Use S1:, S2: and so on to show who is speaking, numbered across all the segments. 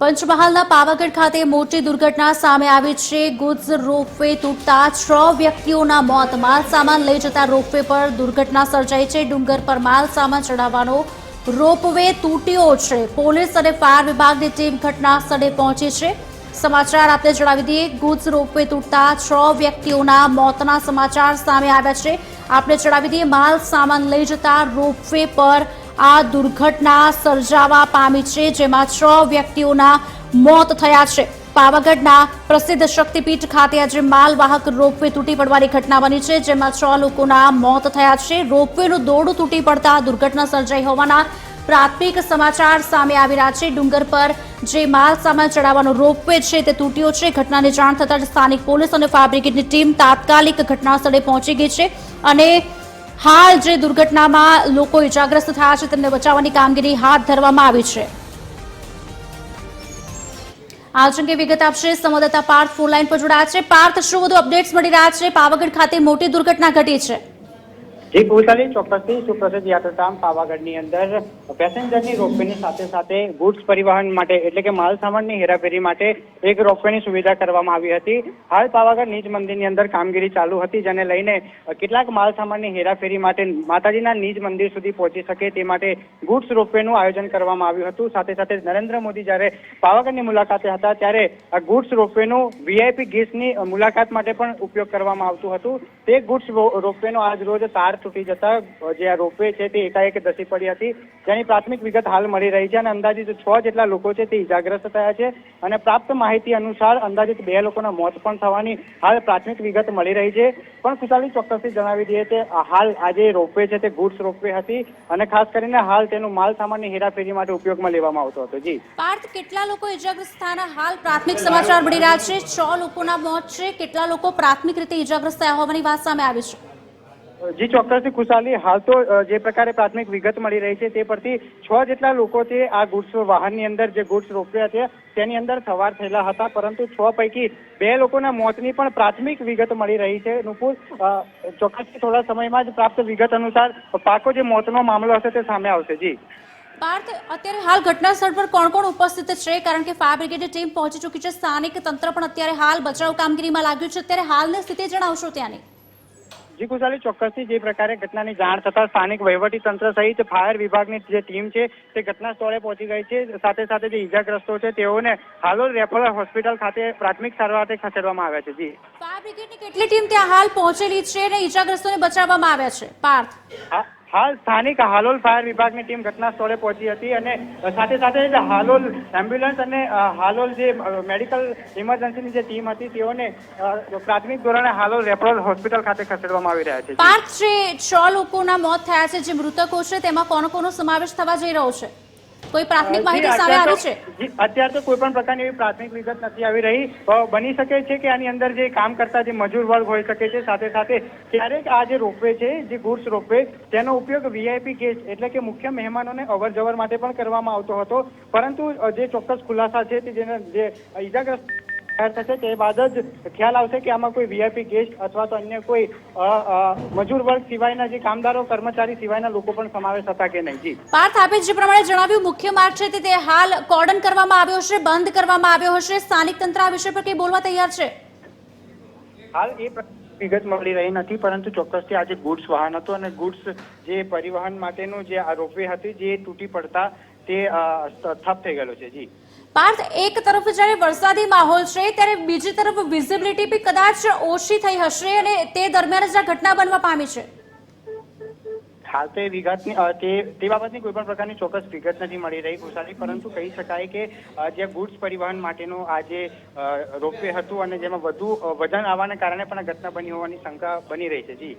S1: પંચમહાલના પાવાગઢ ખાતે મોટી દુર્ઘટના સામે આવી છે. ગુડ્સ રોપવે તૂટતા છ વ્યક્તિઓના મોત. માલ સામાન લઈ જતા રોપવે પર દુર્ઘટના સર્જાઈ છે. ડુંગર પર માલ સામાન ચડાવવાનો રોપવે તૂટ્યો છે. પોલીસ અને ફાયર વિભાગની ટીમ ઘટના સ્થળે પહોંચી છે. સમાચાર આપને જણાવી દઈએ, ગુડ્સ રોપવે તૂટતા છ વ્યક્તિઓના મોતના સમાચાર સામે આવ્યા છે. આપને જણાવી દઈએ, માલ સામાન લઈ જતા રોપવે પર આ દુર્ઘટના સર્જાવા પામી છે, જેમાં છ વ્યક્તિઓના મોત થયા છે. પાવાગઢના પ્રસિદ્ધ શક્તિપીઠ ખાતે આજે માલવાહક રોપવે તૂટી પડવાની ઘટના બની છે, જેમાં છ લોકોના મોત થયા છે. રોપવેનું દોરડું તૂટી પડતા દુર્ઘટના સર્જાઈ હોવાના પ્રાથમિક સમાચાર સામે આવી રહ્યા છે. ડુંગર પર જે માલ સામાન ચડાવવાનો રોપવે છે, તે તૂટ્યો છે. ઘટનાની જાણ થતાં સ્થાનિક પોલીસ અને ફાયર બ્રિગેડની ટીમ તાત્કાલિક ઘટના સ્થળે પહોંચી ગઈ છે અને હાલ જે દુર્ઘટનામાં લોકો ઇજાગ્રસ્ત થયા છે, તેમને બચાવવાની કામગીરી હાથ ધરવામાં આવી છે. આ અંગે વિગત આપશે સંવાદદાતા પાર્થ ફોનલાઈન પર જોડાયા છે. પાર્થ, શું વધુ અપડેટ્સ મળી રહ્યા છે? પાવાગઢ ખાતે મોટી દુર્ઘટના ઘટી છે.
S2: જી કુશાલી ચોક્કસથી સુપ્રસિદ્ધ યાત્રાધામ પાવાગઢની અંદર પેસેન્જરની રોપવેની સાથે સાથે ગુડ્સ પરિવહન માટે એટલે કે માલ સામાનની હેરાફેરી માટે એક રોપવેની સુવિધા કરવામાં આવી હતી. હાલ પાવાગઢ નિજ મંદિરની અંદર કામગીરી ચાલુ હતી, જેને લઈને કેટલાક માલ સામાનની હેરાફેરી માટે માતાજીના નીજ મંદિર સુધી પહોંચી શકે તે માટે ગુડ્સ રોપવેનું આયોજન કરવામાં આવ્યું હતું. સાથે સાથે નરેન્દ્ર મોદી જ્યારે પાવાગઢની મુલાકાતે હતા, ત્યારે આ ગુડ્સ રોપવેનું વીઆઈપી ગેસ્ટની મુલાકાત માટે પણ ઉપયોગ કરવામાં આવતું હતું. તે ગુડ્સ રોપવેનો આજ રોજ તાર તૂટી જતા જે આ રોપવે છે તે એકાએક ધસી પડી હતી. જેની પ્રાથમિક વિગત હાલ મળી રહી છે અને અંદાજિત છ જેટલા લોકો છે તે ઇજાગ્રસ્ત થયા છે અને પ્રાપ્ત માહિતી અનુસાર અંદાજિત બે લોકોના મોત પણ થવાની હાલ પ્રાથમિક વિગત મળી રહી છે. પણ ખુશાલી ચોક્કસથી જણાવી દઈએ કે હાલ આ જે રોપવે છે તે ગુડ્સ રોપવે હતી અને ખાસ કરીને હાલ તેનું માલ સામાનની હેરાફેરી માટે ઉપયોગમાં લેવામાં આવતો હતો. જી.
S1: પાર્થ, કેટલા લોકો ઇજાગ્રસ્ત થયાના હાલ પ્રાથમિક સમાચાર મળી રહ્યા છે? છ લોકોના મોત છે. કેટલા લોકો પ્રાથમિક રીતે ઇજાગ્રસ્ત થયા હોવાની વાત સામે આવી છે?
S2: જી, ચોક્કસથી ખુશાલી. હાલ તો જે પ્રકારે પ્રાથમિક વિગત મળી રહી છે તે પરથી છ જેટલા લોકો છે આ ગુડ્સ વાહનની અંદર જે ગુડ્સ રોક્યા છે તેની અંદર સવાર થયેલા હતા, પરંતુ છ પૈકી બે લોકોના મોતની પણ પ્રાથમિક વિગત મળી રહી છે. નુપુર ચોક્કસ થોડા સમયમાં જ પ્રાપ્ત વિગત અનુસાર પાકો જે મોતનો મામલો હશે તે સામે આવશે. જી.
S1: પાર્થ, અત્યારે હાલ ઘટના સ્થળ પર કોણ કોણ ઉપસ્થિત છે? કારણ કે ફાયર બ્રિગેડની ટીમ પહોંચી ચૂકી છે. સ્થાનિક તંત્ર પણ અત્યારે હાલ બચાવ કામગીરીમાં લાગ્યું છે. અત્યારે હાલની સ્થિતિ જણાવશો ત્યાંની.
S2: જી કુશાલી ચોક્કસથી જે પ્રકારે ઘટનાની જાણ થતાં સ્થાનિક વહીવટી તંત્ર સહિત ફાયર વિભાગની જે ટીમ છે તે ઘટના સ્થળે પહોંચી ગઈ છે. સાથે સાથે જે ઈજાગ્રસ્તો છે તેઓને હાલોલ રેફરલ હોસ્પિટલ ખાતે પ્રાથમિક સારવાર ખસેડવામાં આવ્યા છે. જી.
S1: ફાયર બ્રિગેડની કેટલી ટીમ ત્યાં હાલ પહોંચેલી છે અને ઈજાગ્રસ્તોને બચાવવામાં આવ્યા છે? પાર્થ.
S2: હાલ સ્થાનિક હાલોલ ફાયર વિભાગની ટીમ ઘટના સ્થળે પહોંચી હતી અને સાથે સાથે જ હાલોલ એમ્બ્યુલન્સ અને હાલોલ જે મેડિકલ ઇમરજન્સીની જે ટીમ હતી તેઓને પ્રાથમિક ધોરણે હાલોલ રેફરલ હોસ્પિટલ ખાતે ખસેડવામાં આવી રહ્યા છે. પાંચ
S1: પાર્થ છ લોકોના મોત થયા છે જે મૃતકો છે, તેમાં કોનો કોનો સમાવેશ થવા જઈ રહ્યો છે? કોઈ પ્રાથમિક માહિતી સામે આવી છે?
S2: અત્યારે તો કોઈ પણ પ્રકારની એવી પ્રાથમિક વિગત નથી આવી રહી. બની શકે છે કે આની અંદર જે કામ કરતા જે મજૂર વર્ગ હોઈ શકે છે સાથે સાથે ક્યારેક આ જે રોપવે છે જે ગુડ્સ રોપવે તેનો ઉપયોગ વીઆઈપી ગેસ્ટ એટલે કે મુખ્ય મહેમાનોને અવર જવર માટે પણ કરવામાં આવતો હતો. પરંતુ જે ચોક્કસ ખુલાસા છે તે જેને જે ઇજાગ્રસ્ત જાહેર થશે તે બાદ જ ખ્યાલ આવશે કે આમાં કોઈ વીઆઈપી ગેસ્ટ અથવા તો અન્ય કોઈ મજૂર વર્ગ સિવાયના જે કામદારો કર્મચારી સિવાયના લોકો પણ સમાવેશ હતા કે નહીં? જી.
S1: પાર્થ આપે જે પ્રમાણે જણાવ્યું મુખ્ય માર્ગ છે તે- હાલ કોર્ડન કરવામાં આવ્યો હશે બંધ કરવામાં આવ્યો હશે સ્થાનિક તંત્ર આ વિષય પર કંઈ બોલવા તૈયાર છે?
S2: હાલ એ વિગત મળી રહી નથી પરંતુ ચોક્કસથી આજે ગુડ્સ વાહન હતું અને ગુડ્સ જે પરિવહન માટેનું જે આ રોપવે હતી જે તૂટી પડતા તે ઠપ થઈ ગયેલો છે જી.
S1: પાર્થ એક તરફ જ્યારે વરસાદી માહોલ છે ત્યારે બીજી તરફ વિઝિબિલિટી બી કદાચ ઓછી થઈ હશે અને તે દરમિયાન જ આ ઘટના બનવા પામી છે.
S2: હાલ તે વિગતની અ, તે તે બાબતની કોઈ પણ પ્રકારની ચોક્કસ વિગત નથી મળી રહી ખુશાલી પરંતુ કહી શકાય કે જે ગુડ્સ પરિવહન માટેનું આ જે રોપવે હતું અને જેમાં વધુ વજન આવવાને કારણે પણ આ ઘટના બની હોવાની શંકા બની રહી છે. જી.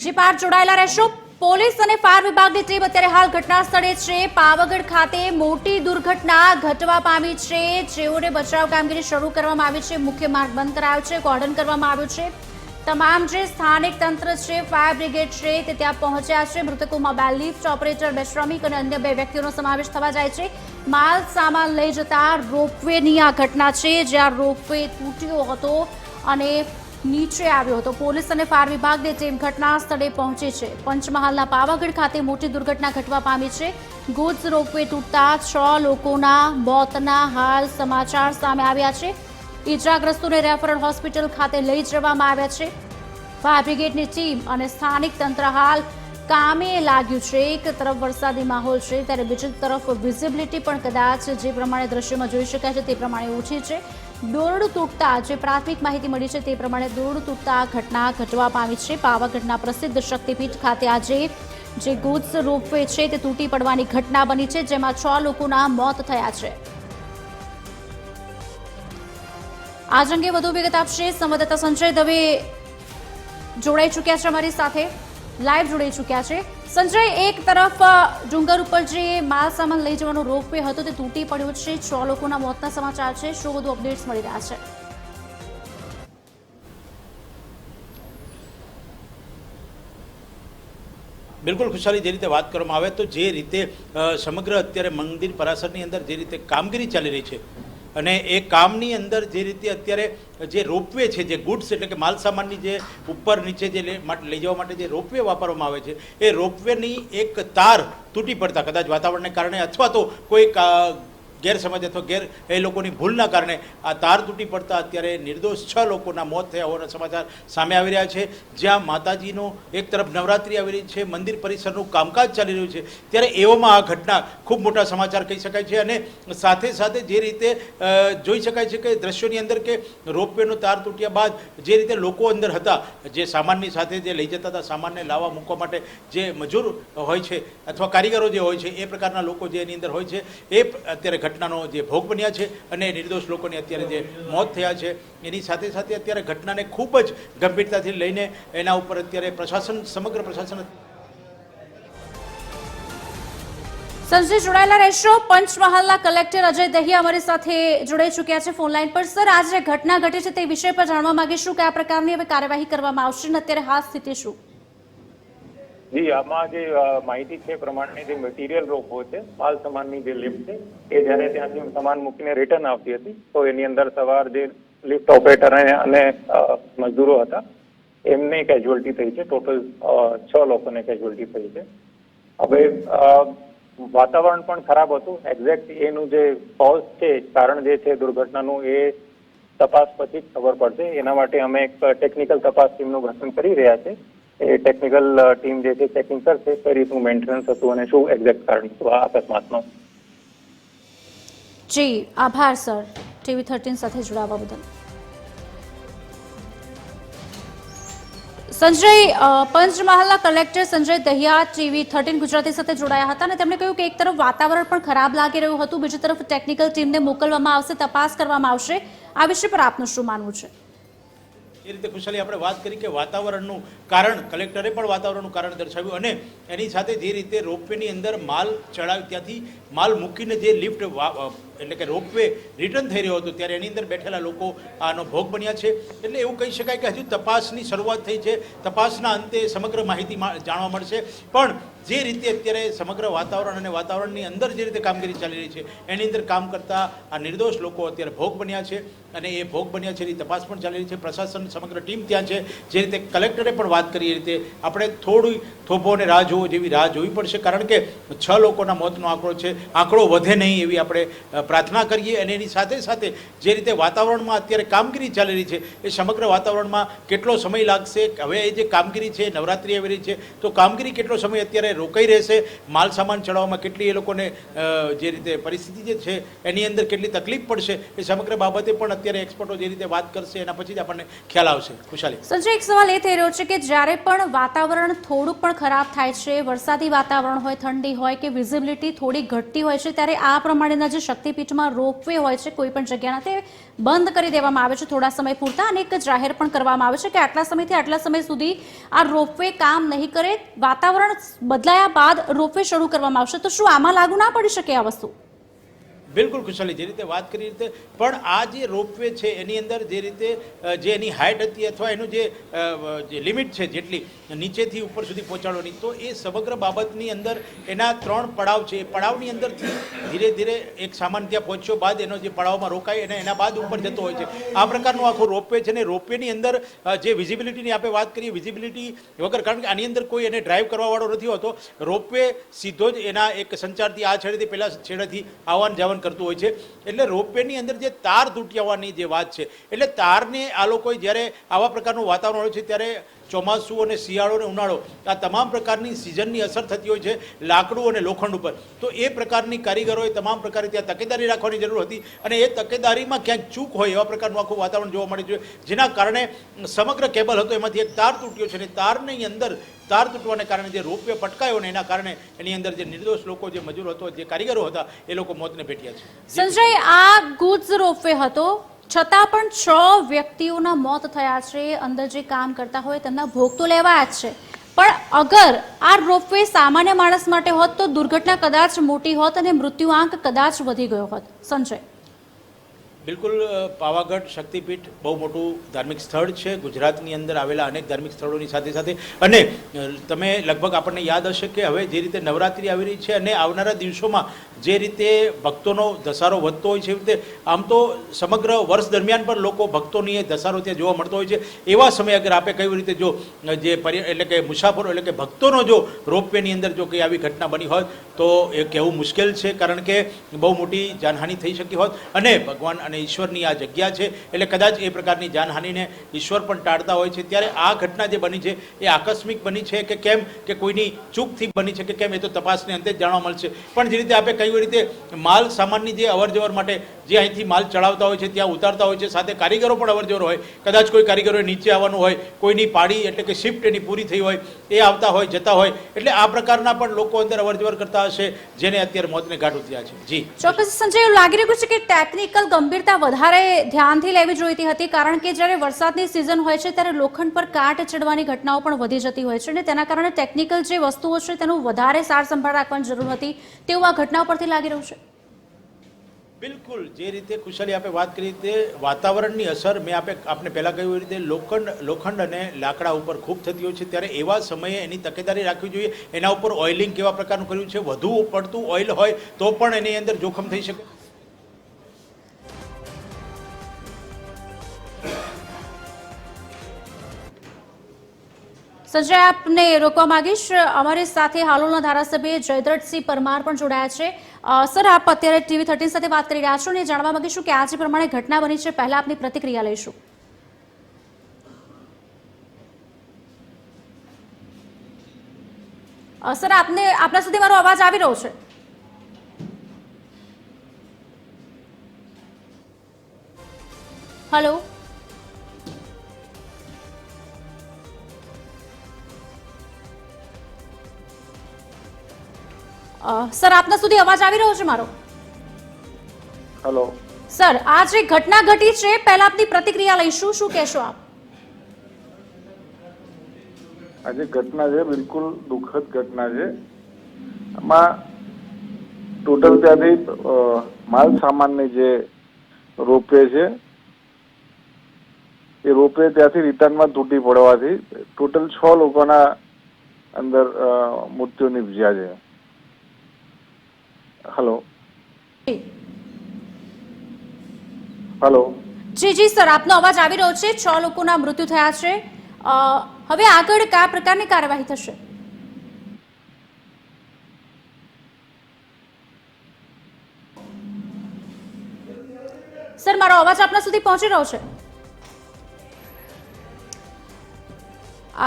S1: જે પાર જોડાયેલા રહેશો. પોલીસ અને ફાયર વિભાગની ટીમ અત્યારે હાલ ઘટના સ્થળે છે. પાવાગઢ ખાતે મોટી દુર્ઘટના ઘટવા પામી છે. જેઓને બચાવ કામગીરી શરૂ કરવામાં આવી છે. મુખ્ય માર્ગ બંધ કરાયો છે. કોર્ડન કરવામાં આવ્યું છે. તમામ જે સ્થાનિક તંત્ર છે, ફાયર બ્રિગેડ છે, તે ત્યાં પહોંચ્યા છે. મૃતકોમાં બે લિફ્ટ ઓપરેટર, બે શ્રમિક અને અન્ય બે વ્યક્તિઓનો સમાવેશ થવા જાય છે. માલ સામાન લઈ જતા રોપવેની આ ઘટના છે. જ્યાં રોપવે તૂટ્યો હતો અને નીચે આવ્યો હતો. પોલીસ અને ફાયર વિભાગની ટીમ ઘટના સ્થળે પહોંચી છે. પંચમહાલના પાવાગઢ ખાતે મોટી દુર્ઘટના ઘટવા પામી છે. ગુડ્સ રોપવે તૂટતા છ લોકોના મોતના હાલ સમાચાર સામે આવ્યા છે. ઈજાગ્રસ્તોને રેફરલ હોસ્પિટલ ખાતે લઈ જવામાં આવ્યા છે. ફાયર બ્રિગેડની ટીમ અને સ્થાનિક તંત્ર હાલ કામે લાગ્યું છે. એક તરફ વરસાદી માહોલ છે, ત્યારે બીજી તરફ વિઝિબિલિટી પણ કદાચ જે પ્રમાણે દ્રશ્યમાં જોઈ શકાય છે, તે પ્રમાણે ઓછી છે. દોરડું તૂટતા જે પ્રાથમિક માહિતી મળી છે તે પ્રમાણે દોરડું તૂટતા ઘટના ઘટવા પામી છે. પાવાગઢના પ્રસિદ્ધ શક્તિપીઠ ખાતે આજે જે ગુડ્સ રોપવે છે તે તૂટી પડવાની ઘટના બની છે, જેમાં છ લોકોના મોત થયા છે. આજ અંગે વધુ વિગત આપશે સંવાદદાતા સંજય દવે જોડાઈ ચૂક્યા છે અમારી સાથે, લાઈવ જોડાઈ ચૂક્યા છે. સંજય, એક તરફ ડુંગર ઉપર જે માલ સામાન લઈ જવાનો રોપવે હતો તે તૂટી પડ્યો છે. છ લોકોના મોતના સમાચાર છે. શું વધુ અપડેટ્સ મળી રહ્યા છે?
S3: બિલકુલ ખુશાલી જે રીતે વાત કરવામાં આવે તો જે રીતે સમગ્ર અત્યારે મંદિર, પરાસરની અંદર જે રીતે કામગીરી ચાલી રહી છે અને એ કામની અંદર જે રીતે અત્યારે જે રોપવે છે, જે ગુડ્સ એટલે કે માલ સામાનની જે ઉપર નીચે જે લઈ જવા માટે જે રોપવે વાપરવામાં આવે છે, એ રોપવેની એક તાર તૂટી પડતા, કદાચ વાતાવરણને કારણે અથવા તો કોઈ ગેરસમજ અથવા ગેર એ લોકોની ભૂલના કારણે આ તાર તૂટી પડતા અત્યારે નિર્દોષ છ લોકોના મોત થયા હોવાના સમાચાર સામે આવી રહ્યા છે. જ્યાં માતાજીનો એક તરફ નવરાત્રિ આવી રહી છે, મંદિર પરિસરનું કામકાજ ચાલી રહ્યું છે. ત્યારે એવામાં આ ઘટના ખૂબ મોટા સમાચાર કહી શકાય છે અને સાથે સાથે જે રીતે જોઈ શકાય છે કે દ્રશ્યોની અંદર કે રોપવેનો તાર તૂટ્યા બાદ જે રીતે લોકો અંદર હતા, જે સામાનની સાથે જે લઈ જતા હતા, સામાનને લાવવા મૂકવા માટે જે મજૂર હોય છે અથવા કારીગરો જે હોય છે, એ પ્રકારના લોકો જે એની અંદર હોય છે, એ અત્યારે અત્યારે ઘટનાનો જે ભોગ બન્યા છે અને નિર્દોષ લોકોની અત્યારે જે મોત થયા છે, એની સાથે સાથે અત્યારે ઘટનાને ખૂબ જ ગંભીરતાથી લઈને એના ઉપર અત્યારે પ્રશાસન, સમગ્ર પ્રશાસન
S1: સંજય, જોડાયેલા રહેશો. પંચમહાલના કલેક્ટર અજય દહિયા અમારી સાથે જોડાઈ ચૂક્યા છે ફોન લાઈન પર. સર, આજે ઘટના ઘટી છે તે વિષય પર જાણવા માંગીશું કે આ પ્રકારની હવે કાર્યવાહી કરવામાં આવશે અને અત્યારે હાલ સ્થિતિ શું?
S4: જી આમાં જે માહિતી છે પ્રમાણે જે મટીરિયલ રોપો છે, માલ સામાનની જે લિફ્ટ છે, એ જ્યારે ત્યાંથી સામાન મૂકીને રિટર્ન આવતી હતી, તો એની અંદર સવાર જે લિફ્ટ ઓપરેટર અને મજદૂરો હતા, એમને કેજ્યુઅલ્ટી થઈ છે ટોટલ છ લોકોને કેજ્યુઅલ્ટી થઈ છે. હવે વાતાવરણ પણ ખરાબ હતું એક્ઝેક્ટ એનું જે કોઝ છે, કારણ જે છે દુર્ઘટનાનું, એ તપાસ પછી જ ખબર પડશે. એના માટે અમે એક ટેકનિકલ તપાસ ટીમનું ગઠન કરી રહ્યા છે. એ ટેકનિકલ ટીમ જે છે ચેકિંગ કરશે, કઈ રીતનું મેન્ટેનન્સ હતું અને શું એક્ઝેક્ટ કારણ હતું આ અકસ્માતનું.
S1: જી, આભાર સર ટીવી થર્ટીન સાથે જોડાવા બદલ. સંજય પંચમહાલના collector Sanjay Dahiya TV thirteen Gujarati સાથે જોડાયા હતા અને તેમણે કહ્યું કે એક તરફ વાતાવરણ પણ ખરાબ લાગી રહ્યું હતું, બીજી તરફ ટેકનિકલ ટીમને મોકલવામાં આવશે, તપાસ કરવામાં આવશે. આ વિષય પર આપનું શું માનવું છે?
S3: એ રીતે ખુશાલી આપણે વાત કરી કે વાતાવરણનું કારણ, કલેક્ટરે પણ વાતાવરણનું કારણ દર્શાવ્યું અને એની સાથે જે રીતે રોપવેની અંદર માલ ચડાવી ત્યાંથી માલ મૂકીને જે લિફ્ટ એટલે કે રોપવે રિટર્ન થઈ રહ્યો હતો, ત્યારે એની અંદર બેઠેલા લોકો આનો ભોગ બન્યા છે. એટલે એવું કહી શકાય કે હજુ તપાસની શરૂઆત થઈ છે. તપાસના અંતે સમગ્ર માહિતી જાણવા મળશે. પણ જે રીતે અત્યારે સમગ્ર વાતાવરણ અને વાતાવરણની અંદર જે રીતે કામગીરી ચાલી રહી છે, એની અંદર કામ કરતા આ નિર્દોષ લોકો અત્યારે ભોગ બન્યા છે અને એ ભોગ બન્યા છે એની તપાસ પણ ચાલી રહી છે. પ્રશાસન સમગ્ર ટીમ ત્યાં છે. જે રીતે કલેક્ટરે પણ વાત કરી એ રીતે આપણે થોડી થોભો અને રાહ જોવો જેવી રાહ જોવી પડશે. કારણ કે છ લોકોના મોતનો આંકડો છે. આંકડો વધે નહીં એવી આપણે પ્રાર્થના કરીએ અને એની સાથે સાથે જે રીતે વાતાવરણમાં અત્યારે કામગીરી ચાલી રહી છે, એ સમગ્ર વાતાવરણમાં કેટલો સમય લાગશે, હવે એ જે કામગીરી છે, નવરાત્રિ આવી રહી છે, તો કામગીરી કેટલો સમય અત્યારે રોકાઈ રહેશે, માલ સામાન ચડાવવામાં કેટલી એ લોકોને જે રીતે પરિસ્થિતિ જે છે, એની અંદર કેટલી તકલીફ પડશે, એ સમગ્ર બાબતે પણ અત્યારે એક્સપર્ટો જે રીતે વાત કરશે, એના પછી જ આપણને ખ્યાલ આવશે. ખુશાલી.
S1: સંજય, એક સવાલ એ થઈ રહ્યો છે કે જ્યારે પણ વાતાવરણ થોડુંક પણ ખરાબ થાય છે, વરસાદી વાતાવરણ હોય, ઠંડી હોય કે વિઝિબિલિટી થોડી ઘટતી હોય છે, ત્યારે આ પ્રમાણેના જે શક્તિપીઠમાં રોપવે હોય છે, કોઈ પણ જગ્યાના, તે બંધ કરી દેવામાં આવે છે થોડા સમય પૂરતા અને એક જાહેર પણ કરવામાં આવે છે કે આટલા સમયથી આટલા સમય સુધી આ રોપવે કામ નહીં કરે, વાતાવરણ બદલાયા બાદ રોપવે શરૂ કરવામાં આવશે. તો શું આમાં લાગુ ના પડી શકે આ વસ્તુ?
S3: બિલકુલ ખુશાલી, જે રીતે વાત કરી રીતે. પણ આ જે રોપવે છે, એની અંદર જે રીતે જે એની હાઇટ હતી અથવા એનું જે લિમિટ છે, જેટલી નીચેથી ઉપર સુધી પહોંચાડવાની, તો એ સમગ્ર બાબતની અંદર એના ત્રણ પડાવ છે. એ પડાવની અંદરથી ધીરે ધીરે એક સામાન ત્યાં પહોંચ્યો બાદ એનો જે પડાવમાં રોકાય અને એના બાદ ઉપર જતો હોય છે. આ પ્રકારનું આખું રોપવે છે ને રોપવેની અંદર જે વિઝિબિલિટીની આપણે વાત કરીએ વિઝિબિલિટી વગર, કારણ કે આની અંદર કોઈ એને ડ્રાઈવ કરવાવાળો નથી હોતો. રોપવે સીધો જ એના એક સંચારથી આ છેડેથી પહેલાં છેડેથી આવન જાવન કરતું હોય છે. એટલે રોપવેની અંદર જે તાર તૂટી આવવાની જે વાત છે. એટલે તારને આ લોકોએ જ્યારે આવા પ્રકારનું વાતાવરણ હોય છે, ત્યારે ચોમાસું અને શિયાળો અને ઉનાળો, આ તમામ પ્રકારની સિઝનની અસર થતી હોય છે લાકડું અને લોખંડ ઉપર. તો એ પ્રકારની કારીગરોએ તમામ પ્રકારે ત્યાં તકેદારી રાખવાની જરૂર હતી અને એ તકેદારીમાં ક્યાંક ચૂક હોય એવા પ્રકારનું આખું વાતાવરણ જોવા મળે છે, જેના કારણે સમગ્ર કેબલ હતો, એમાંથી એક તાર તૂટ્યો છે અને તારની અંદર તાર તૂટવાને કારણે જે રોપવે પટકાયો ને એના કારણે એની અંદર જે નિર્દોષ લોકો, જે મજૂર હતો, જે કારીગરો હતા, એ લોકો મોતને ભેટ્યા છે.
S1: સંજય, આ ગુડ્સ રોપવે હતો? છતાં પણ છ વ્યક્તિઓના મોત થયા છે. અંદર જે કામ કરતા હોય તેમના ભોગ તો લેવાયા જ છે. પણ અગર આ રોપવે સામાન્ય માણસ માટે હોત તો દુર્ઘટના કદાચ મોટી હોત અને મૃત્યુઆંક કદાચ વધી ગયો હોત. સંજય.
S3: બિલકુલ પાવાગઢ શક્તિપીઠ બહુ મોટું ધાર્મિક સ્થળ છે. ગુજરાતની અંદર આવેલા અનેક ધાર્મિક સ્થળોની સાથે સાથે. અને તમે લગભગ આપણને યાદ હશે કે હવે જે રીતે નવરાત્રિ આવી રહી છે અને આવનારા દિવસોમાં જે રીતે ભક્તોનો ધસારો વધતો હોય છે એવી રીતે, આમ તો સમગ્ર વર્ષ દરમિયાન પણ લોકો ભક્તોની એ ધસારો ત્યાં જોવા મળતો હોય છે. એવા સમયે અગર આપણે કઈ રીતે જો જે એટલે કે મુસાફરો, એટલે કે ભક્તોનો જો રોપવેની અંદર જો કંઈ આવી ઘટના બની હોત તો એ કહેવું મુશ્કેલ છે. કારણ કે બહુ મોટી જાનહાનિ થઈ શકી હોત. અને ભગવાન અને ઈશ્વરની આ જગ્યા છે, એટલે કદાચ એ પ્રકારની જાનહાનિને ઈશ્વર પણ ટાળતા હોય છે. ત્યારે આ ઘટના જે બની છે, એ આકસ્મિક બની છે કે કેમ? કે કોઈની ચૂકથી બની છે કે કેમ? એ તો તપાસને અંતે જાણવા મળશે. પણ જે રીતે આપણે કહ્યું રીતે માલ સામાનની જે અવર માટે જે અહીંથી માલ ચડાવતા હોય છે, ત્યાં ઉતારતા હોય છે, સાથે કારીગરો પણ અવરજવર હોય. કદાચ કોઈ કારીગરોએ નીચે આવવાનું હોય, કોઈની પાડી એટલે કે શિફ્ટ એની પૂરી થઈ હોય, એ આવતા હોય, જતા હોય, એટલે આ પ્રકારના પણ લોકો અંદર અવરજવર કરતા હશે, જેને અત્યારે મોતને ઘાટ ઉતર્યા છે. જી.
S1: ચોક્કસ સંજય, એવું લાગી રહ્યું છે કે ટેકનિકલ ગંભીરતા વધારે ધ્યાનથી લેવી જોઈતી હતી, કારણ કે જ્યારે વરસાદની સિઝન હોય છે, ત્યારે લોખંડ પર કાટ ચડવાની ઘટનાઓ પણ વધી જતી હોય છે અને તેના કારણે ટેકનિકલ જે વસ્તુઓ છે, તેનું વધારે સાર સંભાળ રાખવાની જરૂર હતી, તેવું આ ઘટના પરથી લાગી રહ્યું છે.
S3: બિલકુલ, જે રીતે કુશલી આપણે વાત કરી તે વાતાવરણની અસર મેં આપણે આપણે પહેલાં કહ્યું એ રીતે લોખંડ લોખંડ અને લાકડા ઉપર ખૂબ થતી હોય છે. ત્યારે એવા સમયે એની તકેદારી રાખવી જોઈએ. એના ઉપર ઓઇલિંગ કેવા પ્રકારનું કર્યું છે? વધુ પડતું ઓઇલ હોય તો પણ એની અંદર જોખમ થઈ શકે.
S1: સંજય, આપને રોકવા માંગીશ. અમારી સાથે હાલોલના ધારાસભ્ય જયદ્રથસિંહ પરમાર પણ જોડાયા છે. સર, આપ અત્યારે ટીવી થર્ટીન સાથે વાત કરી રહ્યા છો અને જાણવા માંગીશું કે આ જે પ્રમાણે ઘટના બની છે, પહેલા આપની પ્રતિક્રિયા લઈશું. સર, આપને, આપના સુધી મારો અવાજ આવી રહ્યો છે? હલો સર આપના સુધી અવાજ આવી રહ્યો છે મારો?
S5: હલો
S1: સર આ જે ઘટના ઘટી છે પહેલા આપની પ્રતિક્રિયા લઈશું. શું કહેશો આપ?
S5: આ જે ઘટના છે બિલકુલ દુઃખદ ઘટના છે. આમાં ટોટલ ત્યાંથી માલ સામાનની જે રોપવે છે એ રોપવે ત્યાંથી રિટર્નમાં તૂટી પડવાથી ટોટલ છ લોકોના અંદર મૃત્યુ નિપજ્યા છે. હલો હલો
S1: જી જી સર આપનો અવાજ આવી રહ્યો છે. છ લોકોના મૃત્યુ થયા છે. હવે આગળ કયા પ્રકારની કાર્યવાહી થશે? સર મારો અવાજ આપના સુધી પહોંચી રહ્યો છે?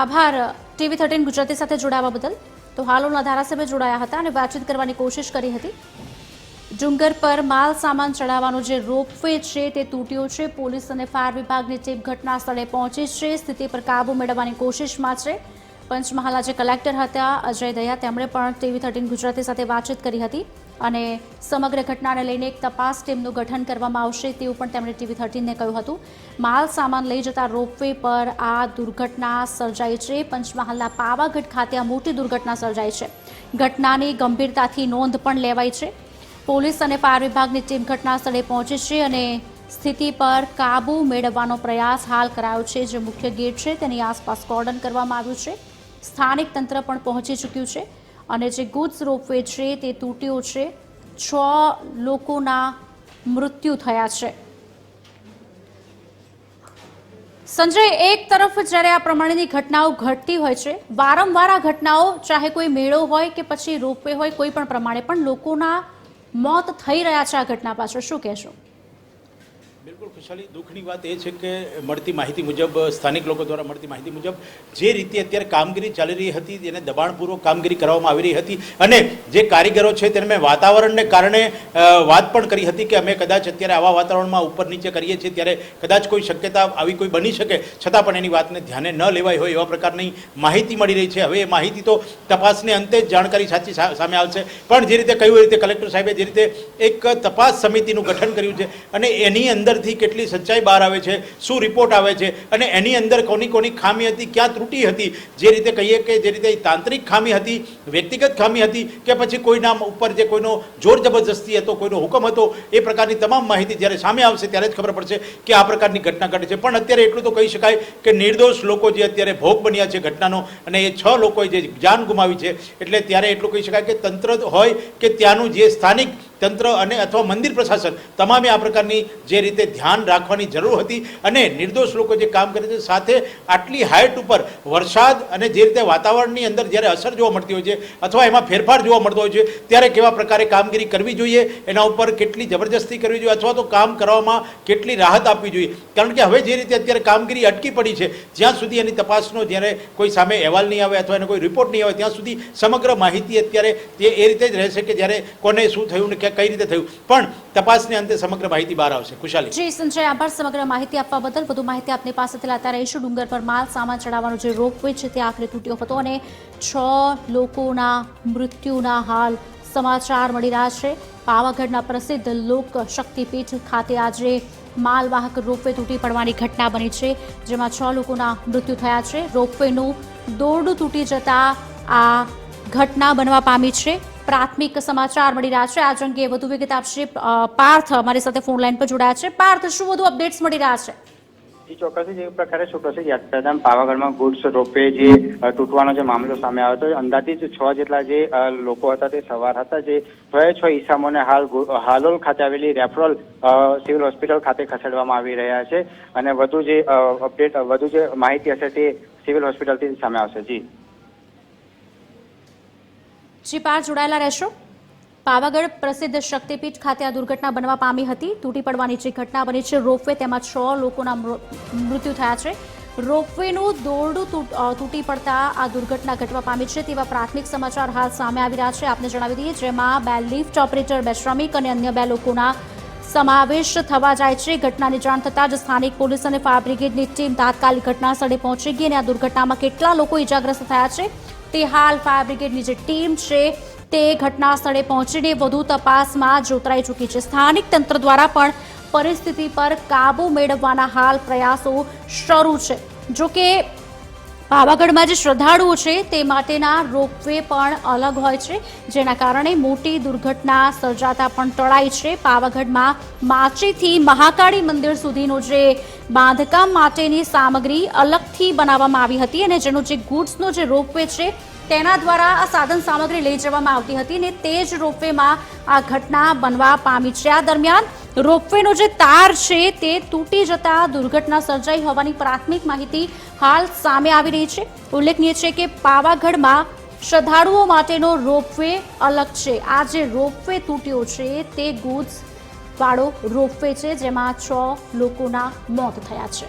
S1: આભાર. ટીવી થર્ટીન ગુજરાતી સાથે જોડાવા બદલ. તો હાલોલના ધારાસભ્ય જોડાયા હતા અને વાતચીત કરવાની કોશિશ કરી હતી. ડુંગર પર માલ સામાન ચડાવવાનો જે રોપવે છે તે તૂટ્યો છે. પોલીસ અને ફાયર વિભાગની ટીમ ઘટના સ્થળે પહોંચી છે. સ્થિતિ પર કાબુ મેળવવાની કોશિશમાં છે. પંચમહાલના જે કલેક્ટર હતા અજય દયા, તેમણે પણ ટીવી થર્ટીન ગુજરાતી સાથે વાતચીત કરી હતી. અને સમગ્ર ઘટનાને લઈને એક તપાસ ટીમનું ગઠન કરવામાં આવશે તેવું પણ તેમણે ટીવી થર્ટીનને કહ્યું હતું. માલ સામાન લઈ જતા રોપવે પર આ દુર્ઘટના સર્જાઈ છે. પંચમહાલના પાવાગઢ ખાતે આ મોટી દુર્ઘટના સર્જાઈ છે. ઘટનાની ગંભીરતાથી નોંધ પણ લેવાઈ છે. પોલીસ અને ફાયર વિભાગની ટીમ ઘટના સ્થળે પહોંચી છે અને સ્થિતિ પર કાબુ મેળવવાનો પ્રયાસ હાલ કરાયો છે. જે મુખ્ય ગેટ છે તેની આસપાસ કોર્ડન કરવામાં આવ્યું છે. સ્થાનિક તંત્ર પણ પહોંચી ચૂક્યું છે. અને જે ગુડ્સ રોપવે છે, તે તૂટ્યો છે. છ લોકોના મૃત્યુ થયા છે. સંજય, એક તરફ જ્યારે આ પ્રમાણેની ઘટનાઓ ઘટતી હોય છે, વારંવાર આ ઘટનાઓ ચાહે કોઈ મેળો હોય કે પછી રોપવે હોય, કોઈ પણ પ્રમાણે, પણ લોકોના મોત થઈ રહ્યા છે આ ઘટના પાછળ. શું કહેશો?
S3: ખુશાલી દુઃખની વાત એ છે કે મળતી માહિતી મુજબ, સ્થાનિક લોકો દ્વારા મળતી માહિતી મુજબ જે રીતે અત્યારે કામગીરી ચાલી રહી હતી તેને દબાણપૂર્વક કામગીરી કરવામાં આવી રહી હતી અને જે કારીગરો છે તેને મેં વાતાવરણને કારણે વાત પણ કરી હતી કે અમે કદાચ અત્યારે આવા વાતાવરણમાં ઉપર નીચે કરીએ છીએ, ત્યારે કદાચ કોઈ શક્યતા આવી કોઈ બની શકે, છતાં પણ એની વાતને ધ્યાને ન લેવાય હોય એવા પ્રકારની માહિતી મળી રહી છે. હવે એ માહિતી તો તપાસને અંતે જ જાણકારી સાચી સામે આવશે. પણ જે રીતે કહ્યું એ રીતે કલેક્ટર સાહેબે જે રીતે એક તપાસ સમિતિનું ગઠન કર્યું છે અને એની અંદરથી કેટલી સચ્ચાઈ બહાર આવે છે, શું રિપોર્ટ આવે છે અને એની અંદર કોની કોની ખામી હતી, ક્યાં ત્રુટી હતી, જે રીતે કહીએ કે જે રીતે તાંત્રિક ખામી હતી, વ્યક્તિગત ખામી હતી કે પછી કોઈના ઉપર જે કોઈનો જોર જબરજસ્તી હતો, કોઈનો હુકમ હતો, એ પ્રકારની તમામ માહિતી જ્યારે સામે આવશે ત્યારે જ ખબર પડશે કે આ પ્રકારની ઘટના ઘટે છે. પણ અત્યારે એટલું તો કહી શકાય કે નિર્દોષ લોકો જે અત્યારે ભોગ બન્યા છે ઘટનાનો અને એ છ લોકોએ જે જાન ગુમાવી છે, એટલે ત્યારે એટલું કહી શકાય કે તંત્ર હોય કે ત્યાંનું જે સ્થાનિક તંત્ર અને અથવા મંદિર પ્રશાસન તમામે આ પ્રકારની જે રીતે ધ્યાન રાખવાની જરૂર હતી અને નિર્દોષ લોકો જે કામ કરે છે, સાથે આટલી હાઇટ ઉપર વરસાદ અને જે રીતે વાતાવરણની અંદર જ્યારે અસર જોવા મળતી હોય છે અથવા એમાં ફેરફાર જોવા મળતો હોય છે, ત્યારે કેવા પ્રકારે કામગીરી કરવી જોઈએ, એના ઉપર કેટલી જબરજસ્તી કરવી જોઈએ અથવા તો કામ કરવામાં કેટલી રાહત આપવી જોઈએ. કારણ કે હવે જે રીતે અત્યારે કામગીરી અટકી પડી છે, જ્યાં સુધી એની તપાસનો જ્યારે કોઈ સામે અહેવાલ નહીં આવે અથવા એનો કોઈ રિપોર્ટ નહીં આવે, ત્યાં સુધી સમગ્ર માહિતી અત્યારે તે એ રીતે જ રહેશે કે જ્યારે કોને શું થયું ને કઈ રીતે થયું? પણ તપાસને અંતે સમગ્ર માહિતી બહાર આવશે. ખુશાલી.
S1: જી સંજય આભાર. સમગ્ર માહિતી આપવા બદલ વધુ માહિતી આપની પાસેથી લાતા રહીશું ડુંગર પર માલ, સામાન ચડાવવાનો જે રોપવે છે, તે આખરે તૂટ્યો હતો અને છ લોકોના મૃત્યુના હાલ સમાચાર મળી રહ્યા છે. પાવાગઢના પ્રસિદ્ધ લોક શક્તિપીઠ ખાતે આજે માલવાહક રોપવે તૂટી પડવાની ઘટના બની છે, જેમાં છ લોકોના મૃત્યુ થયા છે. રોપવેનું દોરડું તૂટી જતા આ ઘટના બનવા પામી છે. પ્રાથમિક સમાચાર મળી રહ્યા છે. આજ અંગે વધુ વિગત આપશે પાર્થ અમારી સાથે ફોન લાઈન પર જોડાયા છે. પાર્થ, શું વધુ અપડેટ્સ મળી રહ્યા છે?
S2: એ ચોક્કસ. જે પ્રકારે સુપ્રસિદ્ધ યાત્રાધામ, પાવાગઢમાં ગુડ્સ રોપે જે તૂટવાનો જે મામલો સામે આવ્યો હતો અંદાજિત છ જેટલા જે લોકો હતા તે સવાર હતા. જે છ ઈસામોને હાલ હાલોલ ખાતે આવેલી રેફરલ સિવિલ હોસ્પિટલ ખાતે ખસેડવામાં આવી રહ્યા છે. અને વધુ જે અપડેટ, વધુ જે માહિતી હશે તે સિવિલ હોસ્પિટલથી સામે આવશે. જી.
S1: જી પાર જોડાયેલા રહેશો. પાવાગઢ પ્રસિદ્ધ શક્તિપીઠ ખાતે આ દુર્ઘટના બનવા પામી હતી. તૂટી પડવાની જે ઘટના બની છે, રોપવે તેમાં છ લોકોના મૃત્યુ થયા છે. રોપવેનું દોરડું તૂટ- પડતા આ દુર્ઘટના ઘટવા પામી છે તેવા પ્રાથમિક સમાચાર હાલ સામે આવી રહ્યા છે. આપને જણાવી દઈએ, જેમાં બે લિફ્ટ ઓપરેટર, બે શ્રમિક અને અન્ય બે લોકોના સમાવેશ થવા જાય છે. ઘટનાની જાણ થતાં જ સ્થાનિક પોલીસ અને ફાયર બ્રિગેડની ટીમ તાત્કાલિક ઘટના સ્થળે પહોંચી ગઈ અને આ દુર્ઘટનામાં કેટલા લોકો ઇજાગ્રસ્ત થયા છે તે હાલ ફાયર બ્રિગેડની જે ટીમ છે, તે ઘટના સ્થળે પહોંચીને વધુ તપાસમાં જોતરાઈ ચૂકી છે. સ્થાનિક તંત્ર દ્વારા પણ પરિસ્થિતિ પર કાબુ મેળવવાના હાલ પ્રયાસો શરૂ છે. જો કે પાવાગઢમાં જે શ્રદ્ધાળુઓ છે તે માટેના રોપવે પણ અલગ હોય છે, જેના કારણે મોટી દુર્ઘટના સર્જાતા પણ ટળાઈ છે. પાવાગઢમાં માચીથી મહાકાળી મંદિર સુધીનું જે બાંધકામ માટેની સામગ્રી અલગથી બનાવવામાં આવી હતી અને જેનો જે ગુડ્સનો જે રોપવે છે તેના દ્વારા આ સાધન સામગ્રી લઈ જવામાં આવતી હતી ને તે જ રોપવેમાં આ ઘટના બનવા પામી છે. આ દરમિયાન રોપવેનો જે તાર છે તે તૂટી જતા દુર્ઘટના સર્જાઈ હોવાની પ્રાથમિક માહિતી હાલ સામે આવી રહી છે. ઉલ્લેખનીય છે કે પાવાગઢમાં શ્રદ્ધાળુઓ માટેનો રોપવે અલગ છે. આ જે રોપવે તૂટ્યો છે તે ગુડ્સ વાળો રોપવે છે, જેમાં છ લોકોના મોત થયા છે.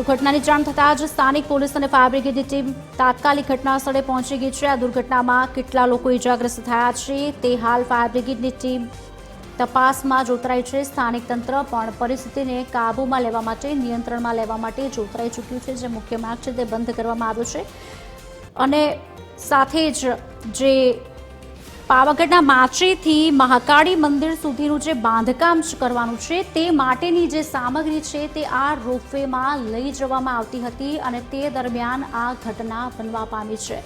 S1: તો ઘટનાની જાણ થતાં જ સ્થાનિક પોલીસ અને ફાયર બ્રિગેડની ટીમ તાત્કાલિક ઘટના સ્થળે પહોંચી ગઈ છે. આ દુર્ઘટનામાં કેટલા લોકો ઇજાગ્રસ્ત થયા છે તે હાલ ફાયર બ્રિગેડની ટીમ તપાસમાં જોતરાઈ છે. સ્થાનિક તંત્ર પણ પરિસ્થિતિને કાબૂમાં લેવા માટે, નિયંત્રણમાં લેવા માટે જોતરાઈ ચૂક્યું છે. જે મુખ્ય માર્ગ છે તે બંધ કરવામાં આવ્યો છે. અને સાથે જ જે પાવાગઢના માચીથી મહાકાળી મંદિર સુધીનું જે બાંધકામ કરવાનું છે, તે માટેની જે સામગ્રી છે, તે આ રોપવેમાં લઈ જવામાં આવતી હતી અને તે દરમિયાન આ ઘટના બનવા પામી છે.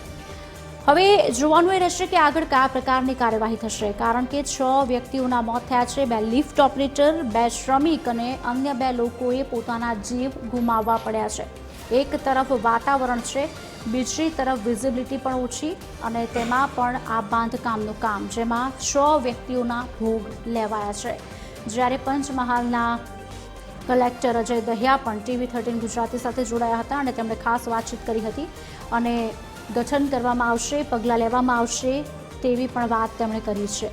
S1: હવે જોવાનું એ રહેશે કે આગળ કયા પ્રકારની કાર્યવાહી થશે, કારણ કે છ વ્યક્તિઓના મોત થયા છે, બે લિફ્ટ ઓપરેટર, બે શ્રમિક અને અન્ય બે લોકોએ પોતાના જીવ ગુમાવવા પડ્યા છે. એક તરફ વાતાવરણ છે બીજી તરફ વિઝિબિલિટી પણ ઓછી અને તેમાં પણ આ બાંધકામનું કામ, જેમાં છ વ્યક્તિઓના ભોગ લેવાયા છે. જ્યારે પંચમહાલના કલેક્ટર અજય દહિયા પણ ટીવી થર્ટીન ગુજરાતી સાથે જોડાયા હતા અને તેમણે ખાસ વાતચીત કરી હતી અને ગઠન કરવામાં આવશે, પગલાં લેવામાં આવશે તેવી પણ વાત તેમણે કરી છે.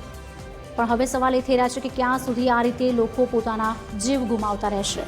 S1: પણ હવે સવાલ એ થઈ રહ્યા છે કે ક્યાં સુધી આ રીતે લોકો પોતાના જીવ ગુમાવતા રહેશે?